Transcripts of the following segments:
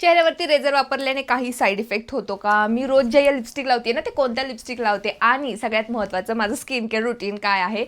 चेहऱ्यावरती रेझर वापरल्याने काही साईड इफेक्ट होतो का? मी रोज ज्या लिपस्टिक लावते ना ते कोणत्या लिपस्टिक लावते? आणि सगळ्यात महत्त्वाचं माझं स्किन केअर रुटीन काय आहे?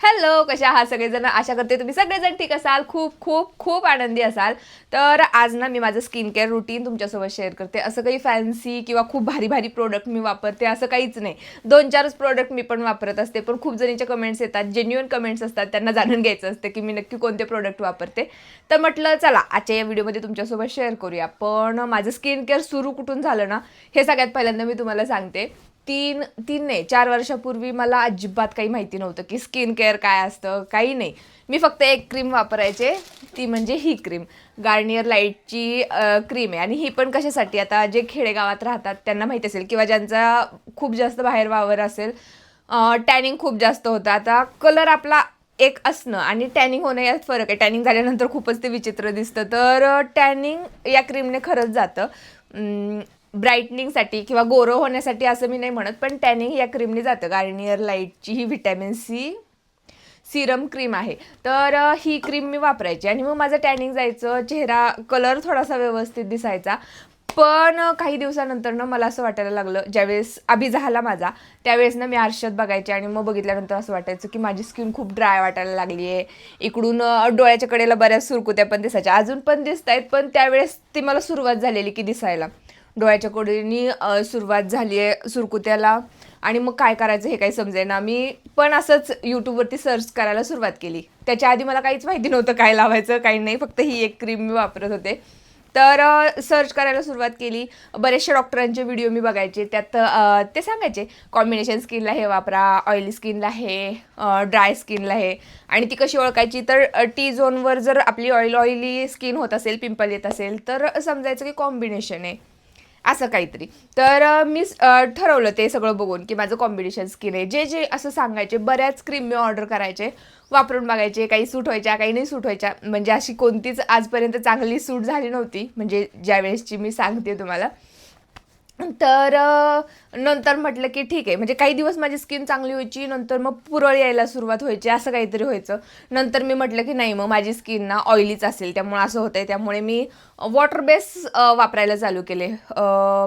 हॅलो कशा आहात सगळेजण? आशा करते तुम्ही सगळेजण ठीक असाल. खूप खूप खूप आनंदी असाल. तर आज ना मी माझं स्किन केअर रुटीन तुमच्यासोबत शेअर करते. असं काही फॅन्सी किंवा खूप भारी भारी प्रोडक्ट मी वापरते असं काहीच नाही. दोन चारच प्रोडक्ट मी पण वापरत असते. पण खूप जणींच्या कमेंट्स येतात जेन्युअन कमेंट्स असतात. त्यांना जाणून घ्यायचं असतं की मी नक्की कोणते प्रोडक्ट वापरते. तर म्हटलं चला आजच्या या व्हिडिओमध्ये तुमच्यासोबत शेअर करूया. पण माझं स्किन केअर सुरू कुठून झालं ना हे सगळ्यात पहिल्यांदा मी तुम्हाला सांगते. तीन तीन नाही चार वर्षापूर्वी मला अजिबात काही माहिती नव्हतं की स्किन केअर काय असतं काही नाही. मी फक्त एक क्रीम वापरायचे ती म्हणजे ही क्रीम गार्नियर लाईटची क्रीम आहे. आणि ही पण कशासाठी? आता जे खेडेगावात राहतात त्यांना माहीत असेल किंवा ज्यांचा खूप जास्त बाहेर वावर असेल टॅनिंग खूप जास्त होतं. आता कलर आपला एक असणं आणि टॅनिंग होणं यात फरक आहे. टॅनिंग झाल्यानंतर खूपच ते विचित्र दिसतं. तर टॅनिंग या क्रीमने खरंच जातं. ब्राईटनिंगसाठी किंवा गोरं होण्यासाठी असं मी नाही म्हणत पण टॅनिंग या क्रीमने जातं. गार्नियर लाईटची ही व्हिटॅमिन सी सिरम क्रीम आहे. तर ही क्रीम मी वापरायची आणि मग माझं टॅनिंग जायचं चेहरा कलर थोडासा व्यवस्थित दिसायचा. पण काही दिवसानंतर ना मला असं वाटायला लागलं ज्यावेळेस अभि झाला माझा त्यावेळेस ना मी आरशात बघायचे आणि मग बघितल्यानंतर असं वाटायचं की माझी स्किन खूप ड्राय वाटायला लागली आहे. इकडून डोळ्याच्या कडेला बऱ्याच सुरकुत्या पण दिसायच्या. अजून पण दिसत आहेत पण त्यावेळेस ती मला सुरुवात झालेली की दिसायला. डोळ्याच्या कोडीनी सुरुवात झाली आहे सुरकुत्याला. आणि मग काय करायचं हे काही समजेना. मी पण असंच यूट्यूबवरती सर्च करायला सुरुवात केली. त्याच्या आधी मला काहीच माहिती नव्हतं काय लावायचं काही नाही. फक्त ही एक क्रीम मी वापरत होते. तर सर्च करायला सुरुवात केली. बरेचशा डॉक्टरांचे व्हिडिओ मी बघायचे. त्यात ते सांगायचे कॉम्बिनेशन स्किनला हे वापरा ऑइली स्किनला हे ड्राय स्किनला हे. आणि ती कशी ओळखायची? तर टी झोनवर जर आपली ऑइल ऑइली स्किन होत असेल पिंपल येत असेल तर समजायचं की कॉम्बिनेशन आहे. असं काहीतरी. तर मी ठरवलं ते सगळं बघून की माझं कॉम्बिनेशन स्किन आहे. जे जे असं सांगायचे बऱ्याच क्रीम मी ऑर्डर करायचे वापरून बघायचे काही सूट व्हायच्या काही नाही सूट व्हायच्या. म्हणजे अशी कोणतीच आजपर्यंत चांगली सूट झाली नव्हती. म्हणजे ज्या वेळेसची मी सांगते तुम्हाला. तर नंतर म्हटलं की ठीक आहे. म्हणजे काही दिवस माझी स्किन चांगली व्हायची नंतर मग पुरळ यायला सुरुवात व्हायची असं काहीतरी व्हायचं. नंतर मी म्हटलं की नाही मग माझी स्किन ना ऑइलीच असेल त्यामुळे असं होतं आहे त्यामुळे मी वॉटर बेस वापरायला चालू केले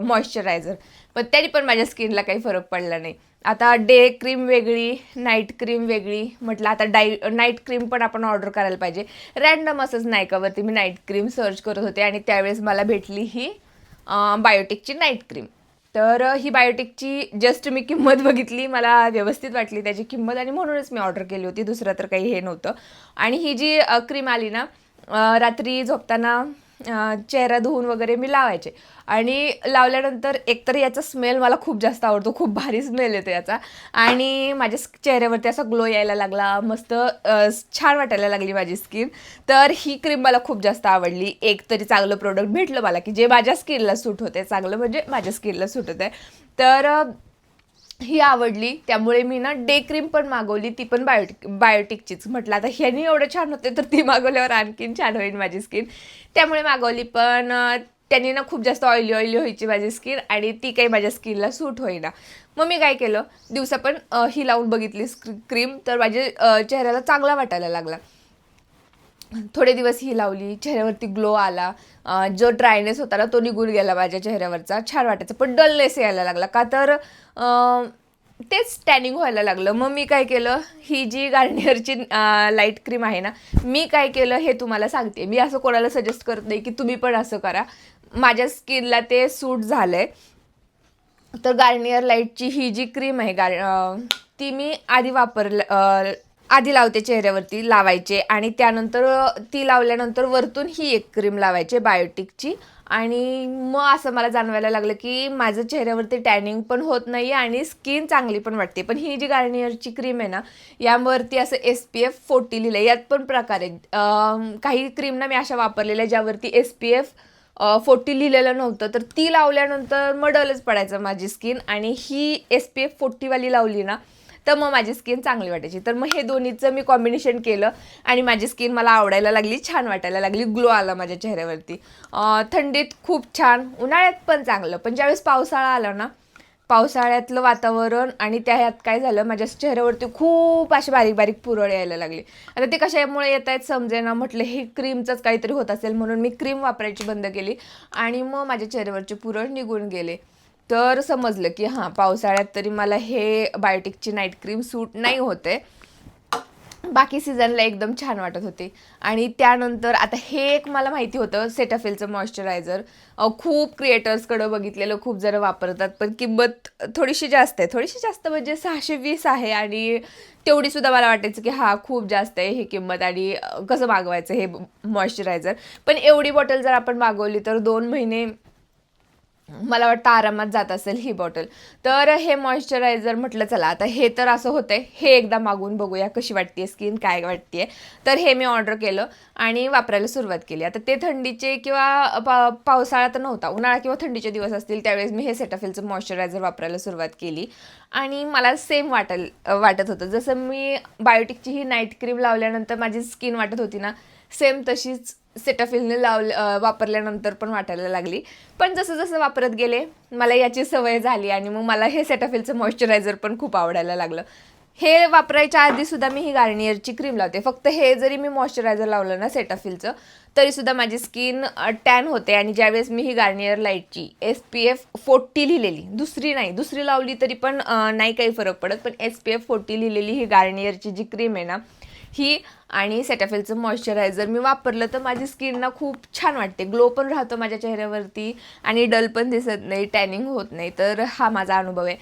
मॉइश्चरायझर. पण त्याने पण माझ्या स्किनला काही फरक पडला नाही. आता डे क्रीम वेगळी नाईट क्रीम वेगळी म्हटलं आता डाय नाईट क्रीम पण आपण ऑर्डर करायला पाहिजे. रॅन्डम असंच नायकावरती मी नाईट क्रीम सर्च करत होते आणि त्यावेळेस मला भेटली ही बायोटिकची नाईट क्रीम. तर ही बायोटिकची जस्ट मी किंमत बघितली मला व्यवस्थित वाटली त्याची किंमत आणि म्हणूनच मी ऑर्डर केली होती दुसरं तर काही हे नव्हतं. आणि ही जी क्रीम आली ना रात्री झोपताना चेहरा धुवून वगैरे मी लावायचे. आणि लावल्यानंतर एकतर याचा स्मेल मला खूप जास्त आवडतो. खूप भारी स्मेल येतो याचा. आणि माझ्या चेहऱ्यावरती असा ग्लो यायला लागला. मस्त छान वाटायला लागली माझी स्किन तर ही क्रीम मला खूप जास्त आवडली. एक तरी चांगलं प्रोडक्ट भेटलं मला की जे माझ्या स्किनला सूट होते चांगलं म्हणजे माझ्या स्किनला सूट होते तर ही आवडली. त्यामुळे मी ना डे क्रीम पण मागवली. ती पण बायोटिक बायोटिकचीच म्हटलं आता ह्यानी एवढं छान होते तर ती मागवल्यावर आणखीन छान होईल माझी स्किन त्यामुळे मागवली पण त्यांनी ना खूप जास्त ऑइली ऑइली व्हायची माझी स्किन आणि ती काही माझ्या स्किनला सूट होईना. मग मी काय केलं दिवसा पण ही लावून बघितली क्रीम तर माझ्या चेहऱ्याला चांगला वाटायला लागला. थोडे दिवस ही लावली चेहऱ्यावरती ग्लो आला. जो ड्रायनेस होता ना तो निघून गेला माझ्या चेहऱ्यावरचा. छान वाटायचं पण डलनेस यायला लागला. का तर तेच टॅनिंग व्हायला लागलं. मग मी काय केलं? ही जी गार्नियरची लाइट क्रीम आहे ना मी काय केलं हे तुम्हाला सांगते. मी असं कोणाला सजेस्ट करत नाही की तुम्ही पण असं करा. माझ्या स्किनला ते सूट झालं आहे तर गार्नियर लाईटची ही जी क्रीम आहे गार ती मी आधी वापरलं आधी लावते चेहऱ्यावरती लावायचे आणि त्यानंतर ती लावल्यानंतर वरतून ही एक क्रीम लावायचे बायोटिकची. आणि मग असं मला जाणवायला लागलं की माझं चेहऱ्यावरती टॅनिंग पण होत नाही आणि स्किन चांगली पण वाटते. पण ही जी गार्नियरची क्रीम आहे ना यावरती असं एस पी एफ फोर्टी लिहिलं आहे यात पण प्रकार आहेत. काही क्रीम ना मी अशा वापरलेल्या ज्यावरती एस पी एफ फोर्टी लिहिलेलं नव्हतं. तर ती लावल्यानंतर मडलच पडायचं माझी स्किन. आणि ही एस पी एफ फोर्टीवाली लावली ना तर मग माझी स्किन चांगली वाटायची. तर मग हे दोन्हीचं मी कॉम्बिनेशन केलं आणि माझी स्किन मला आवडायला लागली छान वाटायला लागली. ग्लो आला माझ्या चेहऱ्यावरती. थंडीत खूप छान उन्हाळ्यात पण चांगलं. पण ज्यावेळेस पावसाळा आला ना पावसाळ्यातलं वातावरण आणि त्या ह्यात काय झालं माझ्या चेहऱ्यावरती खूप असे बारीक बारीक पुरळ यायला लागले. आता ते कशामुळे येत आहेत समजेना म्हटलं हे क्रीमचंच काहीतरी होत असेल म्हणून मी क्रीम वापरायची बंद केली आणि मग माझ्या चेहऱ्यावरचे पुरळ निघून गेले. तर समजलं की हां पावसाळ्यात तरी मला हे बायोटिकची नाईट क्रीम सूट नाही होते. बाकी सीझनला एकदम छान वाटत होते. आणि त्यानंतर आता हे एक मला माहिती होतं सेटाफिलचं मॉइश्चरायझर खूप क्रिएटर्सकडं बघितलेलं खूप जण वापरतात पण किंमत थोडीशी जास्त आहे. थोडीशी जास्त म्हणजे सहाशे वीस आहे आणि तेवढीसुद्धा मला वाटायचं की हा खूप जास्त आहे ही किंमत आणि कसं मागवायचं हे मॉइश्चरायझर पण एवढी बॉटल जर आपण मागवली तर दोन महिने मला वाटतं आरामात जात असेल ही बॉटल. तर हे मॉइश्चरायझर म्हटलं चला आता हे तर असं होतंय. हे एकदा मागून बघूया कशी वाटते स्किन काय वाटते तर हे मी ऑर्डर केलं आणि वापरायला सुरुवात केली. आता ते थंडीचे किंवा पा पावसाळा तर नव्हता उन्हाळा किंवा थंडीचे दिवस असतील त्यावेळेस मी हे सेटाफिलचं मॉइश्चरायझर वापरायला सुरुवात केली. आणि मला सेम वाटेल वाटत होतं. जसं मी बायोटिकची ही नाईट क्रीम लावल्यानंतर माझी स्किन वाटत होती ना सेम तशीच सेटाफिलने लावले वापरल्यानंतर पण वाटायला लागली. पण जसं जसं वापरत गेले मला याची सवय झाली आणि मग मला हे सेटाफिलचं मॉइश्चरायझर पण खूप आवडायला लागलं. हे वापरायच्या आधी सुद्धा मी ही गार्नियरची क्रीम लावते. फक्त हे जरी मी मॉइश्चरायझर लावलं ना सेटाफिलचं तरीसुद्धा माझी स्किन टॅन होते आणि ज्यावेळेस मी ही गार्नियर लाईटची एस पी एफ फोर्टी लिहिलेली दुसरी नाही दुसरी लावली तरी पण नाही काही फरक पडत पण एस पी एफ फोर्टी लिहिलेली ही गार्नियरची जी क्रीम आहे ना ही आणि सेटाफिलचं मॉइश्चरायझर मी वापरलं तर माझी स्किन ना खूप छान वाटते. ग्लो पण राहतो माझ्या चेहऱ्यावरती आणि डल पण दिसत नाही टॅनिंग होत नाही. तर हा माझा अनुभव आहे.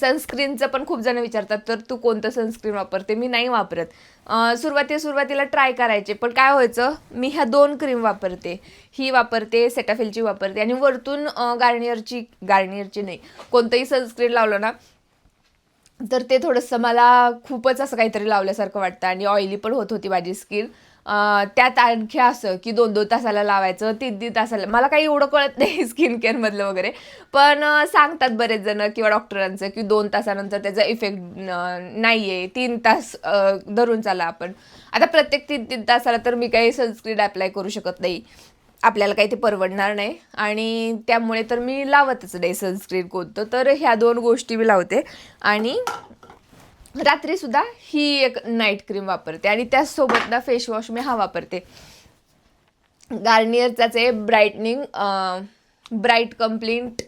सनस्क्रीनचं पण खूप जण विचारतात तर तू कोणतं सनस्क्रीन वापरते? मी नाही वापरत. सुरुवातीला सुरुवाती सुरुवातीला ट्राय करायचे पण काय व्हायचं? मी ह्या दोन क्रीम वापरते. ही वापरते सेटाफिलची वापरते. आणि वरतून गार्नियरची गार्नियरची नाही कोणतंही सनस्क्रीन लावलं ना तर ते थोडंसं मला खूपच असं काहीतरी लावल्यासारखं वाटतं आणि ऑइली पण होत होती माझी स्किन त्यात आणखी असं की दोन दोन तासाला लावायचं तीन तीन तासाला मला काही एवढं कळत नाही स्किन केअरमधलं वगैरे. पण सांगतात बरेच जण किंवा डॉक्टरांचं की दोन तासानंतर त्याचा इफेक्ट नाही आहे तीन तास धरून चाला आपण. आता प्रत्येक तीन तीन तासाला तर मी काही सनस्क्रीन अप्लाय करू शकत नाही. आपल्याला काही ते परवडणार नाही. आणि त्यामुळे तर मी लावतच नाही सनस्क्रीन कोणतं तर ह्या दोन गोष्टी मी लावते. आणि रात्रीसुद्धा ही एक नाईट क्रीम वापरते. आणि त्याचसोबत ना फेस वॉश मी हा वापरते. गार्नियरचाच आहे brightening bright complete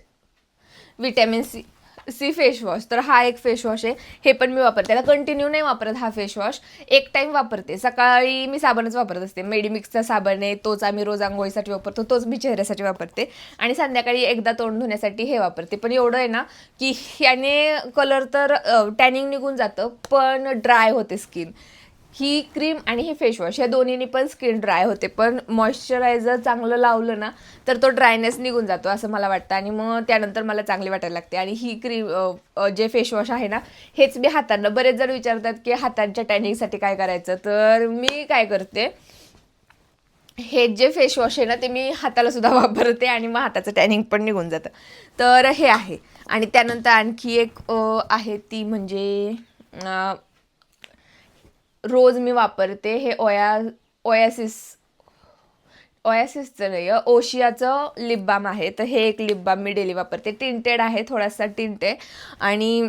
vitamin C C face wash तर हा एक फेशवॉश आहे. हे पण मी वापरते. त्याला कंटिन्यू नाही वापरत हा फेशवॉश एक टाईम वापरते. सकाळी मी साबणच वापरत असते. मेडिमिक्सचा साबण आहे. तोच आम्ही रोज आंघोळीसाठी वापरतो. तोच मी चेहऱ्यासाठी वापरते. आणि संध्याकाळी एकदा तोंड धुण्यासाठी हे वापरते. पण एवढं आहे ना की ह्याने कलर तर टॅनिंग निघून जातं पण ड्राय होते स्किन ही क्रीम आणि हे फेशवॉश या दोन्हीनी पण स्किन ड्राय होते. पण मॉइश्चरायझर चांगलं लावलं ना तर तो ड्रायनेस निघून जातो असं मला वाटतं. आणि मग त्यानंतर मला चांगली वाटायला लागते. आणि ही क्रीम जे फेशवॉश आहे ना हेच मी हातांना बरेच जण विचारतात की हातांच्या टॅनिंगसाठी काय करायचं? तर मी काय करते हे जे फेशवॉश आहे ना ते मी हाताला सुद्धा वापरते आणि मग हाताचं टॅनिंग पण निघून जातं. तर हे आहे. आणि त्यानंतर आणखी एक आहे ती म्हणजे रोज मी वापरते हे ओया ओयासिस ओयासिसचं नाही आहे ओशियाचं लिप बाम आहे. तर हे एक लिप बाम मी डेली वापरते. टिंटेड आहे थोडासा टिंट आहे आणि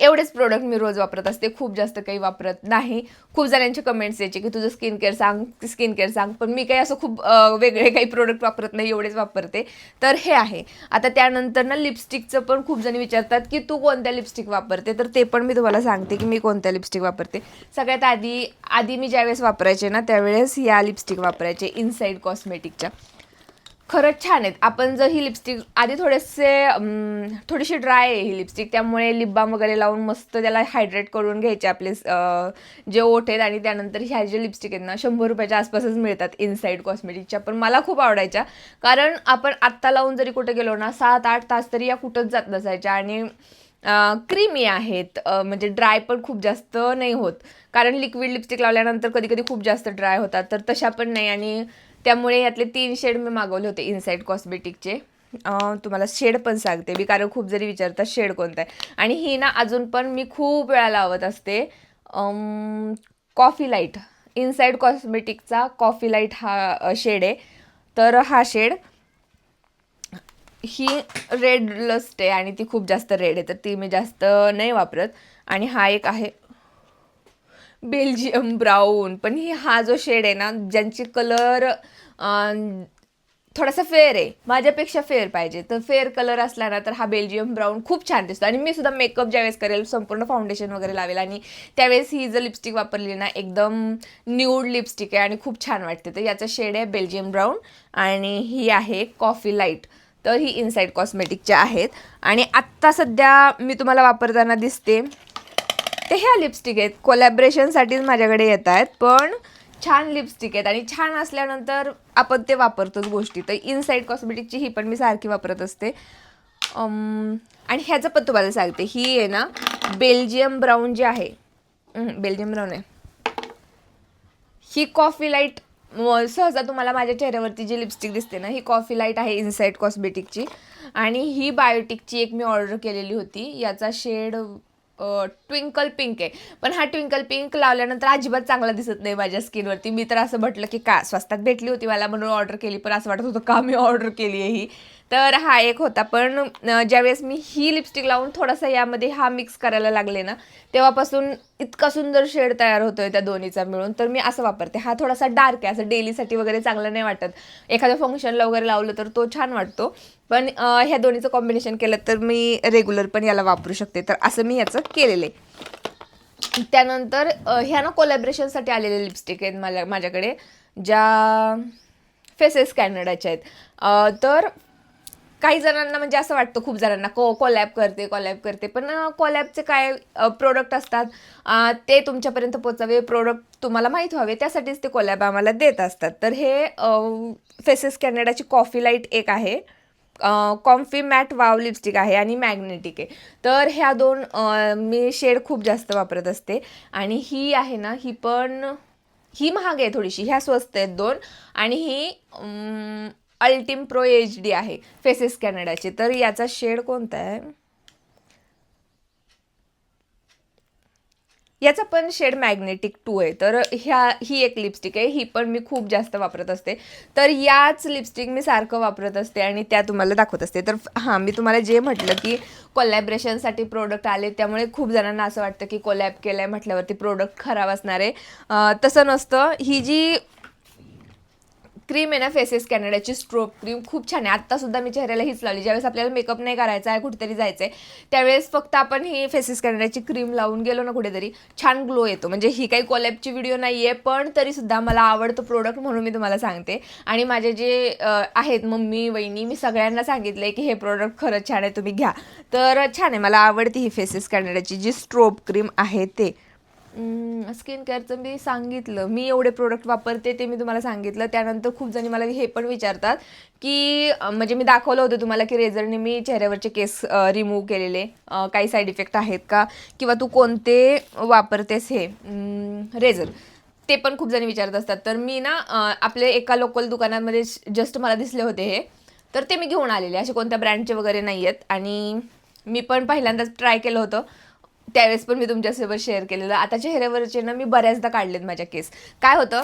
एवढेच प्रोडक्ट मी रोज वापरत असते. खूप जास्त काही वापरत नाही. खूप जणांचे कमेंट्स यायचे की तुझं स्किन केअर सांग स्किन केअर सांग. पण मी काही असं खूप वेगळे काही प्रोडक्ट वापरत नाही एवढेच वापरते. तर हे आहे. आता त्यानंतर ना लिपस्टिकचं पण खूप जण विचारतात की तू कोणत्या लिपस्टिक वापरते? तर ते पण मी तुम्हाला सांगते की मी कोणत्या लिपस्टिक वापरते. सगळ्यात आधी आधी मी ज्यावेळेस वापरायचे ना त्यावेळेस या लिपस्टिक वापरायचे इनसाईड कॉस्मेटिकच्या खरंच छान आहेत. आपण जर ही लिपस्टिक आधी थोडेसे थोडीशी ड्राय आहे ही लिपस्टिक त्यामुळे लिप बाम वगैरे लावून मस्त त्याला हायड्रेट करून घ्यायचे आपले जे ओठ आहेत आणि त्यानंतर ह्या जे लिपस्टिक आहेत ना शंभर रुपयाच्या आसपासच मिळतात इनसाईड कॉस्मेटिकच्या पण मला खूप आवडायच्या. कारण आपण आत्ता लावून जरी कुठे गेलो ना सात आठ तास तरी या कुठंच जात नसायच्या आणि क्रीमी आहेत. म्हणजे ड्राय पण खूप जास्त नाही होत. कारण लिक्विड लिपस्टिक लावल्यानंतर कधी कधी खूप जास्त ड्राय होतात तर तशा पण नाही. आणि त्यामुळे यातले तीन शेड मी मागवले होते इनसाईड कॉस्मेटिकचे तुम्हाला शेड पण सांगते मी कारण खूप जरी विचारतात शेड कोणता आहे. आणि ही ना अजून पण मी खूप वेळा लावत असते. कॉफी लाइट इनसाईड कॉस्मेटिकचा कॉफी लाइट हा शेड आहे. तर हा शेड ही रेड लस्ट आहे आणि ती खूप जास्त रेड आहे तर ती मी जास्त नाही वापरत. आणि हा एक आहे बेल्जियम ब्राऊन. पण ही हा जो शेड आहे ना ज्यांची कलर थोडासा फेअर आहे. माझ्यापेक्षा फेअर पाहिजे. तर फेअर कलर असला ना तर हा बेल्जियम ब्राऊन खूप छान दिसतो. आणि मी सुद्धा मेकअप ज्यावेळेस करेल संपूर्ण फाउंडेशन वगैरे लावेल. आणि त्यावेळेस ही जर लिपस्टिक वापरली ना एकदम न्यूड लिपस्टिक आहे आणि खूप छान वाटते. तर याचा शेड आहे बेल्जियम ब्राऊन. आणि ही आहे कॉफी लाइट तर ही इनसाईड कॉस्मेटिकच्या आहेत. आणि आत्ता सध्या मी तुम्हाला वापरताना दिसते ते ह्या लिपस्टिक आहेत. कोलॅबरेशनसाठीच माझ्याकडे येत आहेत पण छान लिपस्टिक आहेत आणि छान असल्यानंतर आपण ते वापरतोच गोष्टी. तर इनसाईड कॉस्मेटिकची ही पण मी सारखी वापरत असते. आणि ह्याचं पण तुम्हाला सांगते. ही आहे ना बेल्जियम ब्राऊन जे आहे. बेल्जियम ब्राऊन आहे. ही कॉफी लाइट सहसा तुम्हाला माझ्या चेहऱ्यावरती जी लिपस्टिक दिसते ना ही कॉफी लाइट आहे इनसाईड कॉस्मेटिकची आणि ही बायोटिकची एक मी ऑर्डर केलेली होती. याचा शेड ट्विंकल पिंक आहे. पण हा ट्विंकल पिंक लावल्यानंतर अजिबात चांगला दिसत नाही माझ्या स्किनवरती. मी तर असं म्हटलं की का स्वस्तात भेटली होती मला म्हणून ऑर्डर केली पण असं वाटत होतं का मी ऑर्डर केली आहे ही? तर हा एक होता. पण ज्यावेळेस मी ही लिपस्टिक लावून थोडासा यामध्ये हा मिक्स करायला लागले ना तेव्हापासून इतका सुंदर शेड तयार होतोय त्या दोन्हीचा मिळून. तर मी असं वापरते. हा थोडासा डार्क आहे. असं डेलीसाठी वगैरे चांगलं नाही वाटत. एखाद्या फंक्शनला वगैरे लावलं तर तो छान वाटतो. पण ह्या दोन्हीचं कॉम्बिनेशन केलं तर मी रेग्युलर पण याला वापरू शकते. तर असं मी याचं केलेलं आहे. त्यानंतर ह्या ना कोलॅबरेशनसाठी आलेले लिपस्टिक आहेत मला माझ्याकडे ज्या फेसेस कॅनडाच्या आहेत. तर काही जणांना म्हणजे असं वाटतं खूप जणांना को कोलॅब करते कोलॅब करते. पण कोलॅबचे काय प्रोडक्ट असतात ते तुमच्यापर्यंत पोचावे प्रोडक्ट तुम्हाला माहीत व्हावे त्यासाठीच ते कोलॅब आम्हाला देत असतात. तर हे फेसेस कॅनडाची कॉफी लाइट एक आहे. कॉम्फी मॅट वाव लिपस्टिक आहे आणि मॅग्नेटिक आहे. तर ह्या दोन मी शेड खूप जास्त वापरत असते. आणि ही आहे ना ही पण ही महाग आहे थोडीशी ह्या स्वस्त आहेत दोन. आणि ही अल्टिम प्रो एच डी आहे फेसेस कॅनडाचे तर याचा शेड कोणता आहे? याचा पण शेड मॅग्नेटिक टू आहे. तर ह्या ही एक लिपस्टिक आहे. ही पण मी खूप जास्त वापरत असते. तर याच लिपस्टिक मी सारखं वापरत असते आणि त्या तुम्हाला दाखवत असते. तर हां मी तुम्हाला जे म्हटलं की कोलॅबरेशनसाठी प्रोडक्ट आले त्यामुळे खूप जणांना असं वाटतं की कोलॅब केलं आहे म्हटल्यावरती प्रोडक्ट खराब असणार आहे. तसं नसतं. ही जी क्रीम आहे ना फेसेस कॅनडाची स्ट्रोप क्रीम खूप छान आहे. आत्तासुद्धा मी चेहऱ्याला हीच लावली. ज्यावेळेस आपल्याला मेकअप नाही करायचा आहे कुठेतरी जायचं आहे त्यावेळेस फक्त आपण ही फेसेस कॅनडाची क्रीम लावून गेलो ना कुठेतरी छान ग्लो येतो. म्हणजे ही काही कॉलॅबची व्हिडिओ नाही आहे पण तरीसुद्धा मला आवडतो प्रोडक्ट म्हणून मी तुम्हाला सांगते. आणि माझे जे आहेत मम्मी वहिनी मी सगळ्यांना सांगितलं की हे प्रोडक्ट खरंच छान आहे तुम्ही घ्या. तर छान आहे मला आवडते ही फेसेस कॅनडाची जी स्ट्रोप क्रीम आहे ते. स्किन केअरचं मी सांगितलं. मी एवढे प्रोडक्ट वापरते ते मी तुम्हाला सांगितलं. त्यानंतर खूप जणी मला हे पण विचारतात की म्हणजे मी दाखवलं होतं तुम्हाला की रेझरने मी चेहऱ्यावरचे केस रिमूव्ह केलेले. काही साईड इफेक्ट आहेत का? किंवा तू कोणते वापरतेस हे? रेझर ते पण खूप जणी विचारत असतात. तर मी ना आपले एका लोकल दुकानामध्ये जस्ट मला दिसले होते हे. तर ते मी घेऊन आलेले. असे कोणत्या ब्रँडचे वगैरे नाही आहेत आणि मी पण पहिल्यांदाच ट्राय केलं होतं. त्यावेळेस पण मी तुमच्यासोबत शेअर केलेलं. आता चेहऱ्यावरचे ना मी बऱ्याचदा काढलेत माझ्या केस काय होतं?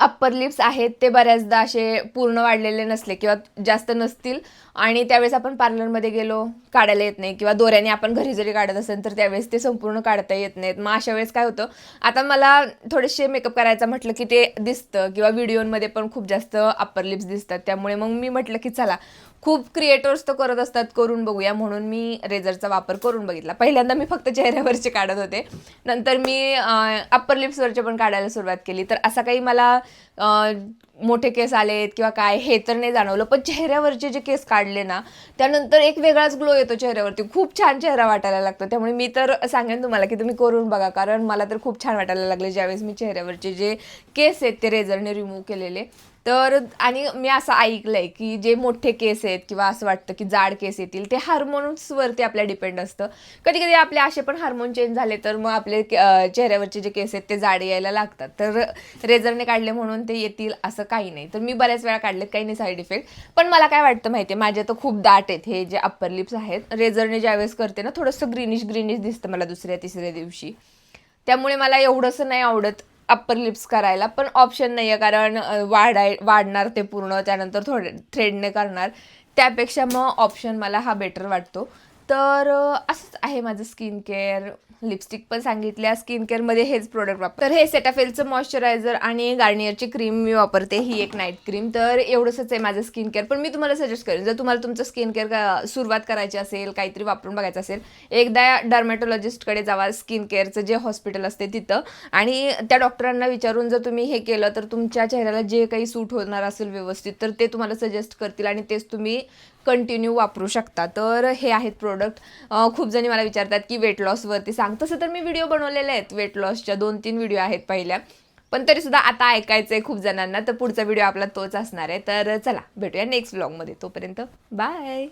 अप्पर लिप्स आहेत ते बऱ्याचदा असे पूर्ण वाढलेले नसले किंवा जास्त नसतील. आणि त्यावेळेस आपण पार्लरमध्ये गेलो काढायला येत नाही. किंवा दोऱ्याने आपण घरी जरी काढत असेल तर त्यावेळेस ते संपूर्ण काढता येत नाहीत. मग अशा वेळेस काय होतं? आता मला थोडेसे मेकअप करायचं म्हटलं की ते दिसतं. किंवा व्हिडिओमध्ये पण खूप जास्त अप्पर लिप्स दिसतात. त्यामुळे मग मी म्हटलं की चला खूप क्रिएटर्स तर करत असतात करून बघूया म्हणून मी रेझरचा वापर करून बघितला. पहिल्यांदा मी फक्त चेहऱ्यावरचे काढत होते. नंतर मी अप्पर लिप्सवरचे पण काढायला सुरुवात केली. तर असा काही मला मोठे केस आलेत किंवा काय हे तर नाही जाणवलं. पण चेहऱ्यावरचे जे केस काढले ना त्यानंतर एक वेगळाच ग्लो येतो चेहऱ्यावरती. खूप छान चेहरा वाटायला लागतो. त्यामुळे मी तर सांगेन तुम्हाला की तुम्ही करून बघा. कारण मला तर खूप छान वाटायला लागले ज्यावेळेस मी चेहऱ्यावरचे जे केस आहेत ते रेझरने रिमूव्ह केलेले. तर आणि मी असं ऐकलंय की जे मोठे केस आहेत किंवा असं वाटतं की जाड केस येतील ते हार्मोन्सवरती आपल्या डिपेंड असतं. कधी कधी आपले असे पण हार्मोन चेंज झाले तर मग आपले के- चेहऱ्यावरचे जे केस आहेत ते जाडे यायला लागतात. तर रेझरने काढले म्हणून ते येतील असं काही नाही. तर मी बऱ्याच वेळा काढलेत काही नाही साईड इफेक्ट पण मला काय वाटतं माहिती आहे माझे तर खूप दाट आहेत हे जे अप्पर लिप्स आहेत. रेझरने ज्यावेळेस करते ना थोडंसं ग्रीनिश ग्रीनिश दिसतं मला दुसऱ्या तिसऱ्या दिवशी. त्यामुळे मला एवढंसं नाही आवडत. अप्पर लिप्स करायला पण ऑप्शन नाही आहे कारण वाढाय वाढणार ते पूर्ण त्यानंतर थोडे थ्रेडने करणार. त्यापेक्षा मग ऑप्शन मला हा बेटर वाटतो. तर असंच आहे माझं स्किन केअर लिपस्टिक पण सांगितल्या स्किन केअरमध्ये हेच प्रोडक्ट वापर. तर हे सेटाफेलचं मॉइश्चरायझर आणि गार्नियरची क्रीम मी वापरते ही एक नाईट क्रीम तर एवढंच आहे माझं स्किन केअर पण मी तुम्हाला सजेस्ट करेन जर तुम्हाला तुमचं स्किन केअर सुरुवात करायची असेल काहीतरी वापरून बघायचं असेल एकदा डर्मॅटोलॉजिस्टकडे जावा स्किन केअरचं जे हॉस्पिटल असते तिथं. आणि त्या डॉक्टरांना विचारून जर तुम्ही हे केलं तर तुमच्या चेहऱ्याला जे काही सूट होणार असेल व्यवस्थित तर ते तुम्हाला सजेस्ट करतील आणि तेच तुम्ही कंटिन्यू वापरू शकता. तर हे आहेत प्रोडक्ट खूप जणी मला विचारतात की वेट लॉसवरती सांग. तसं तर मी व्हिडिओ बनवलेले आहेत वेट लॉसच्या दोन तीन व्हिडिओ आहेत पहिल्या. पण तरीसुद्धा आता ऐकायचं आहे खूप जणांना. तर पुढचा व्हिडिओ आपला तोच असणार आहे. तर चला भेटूया नेक्स्ट ब्लॉगमध्ये तोपर्यंत बाय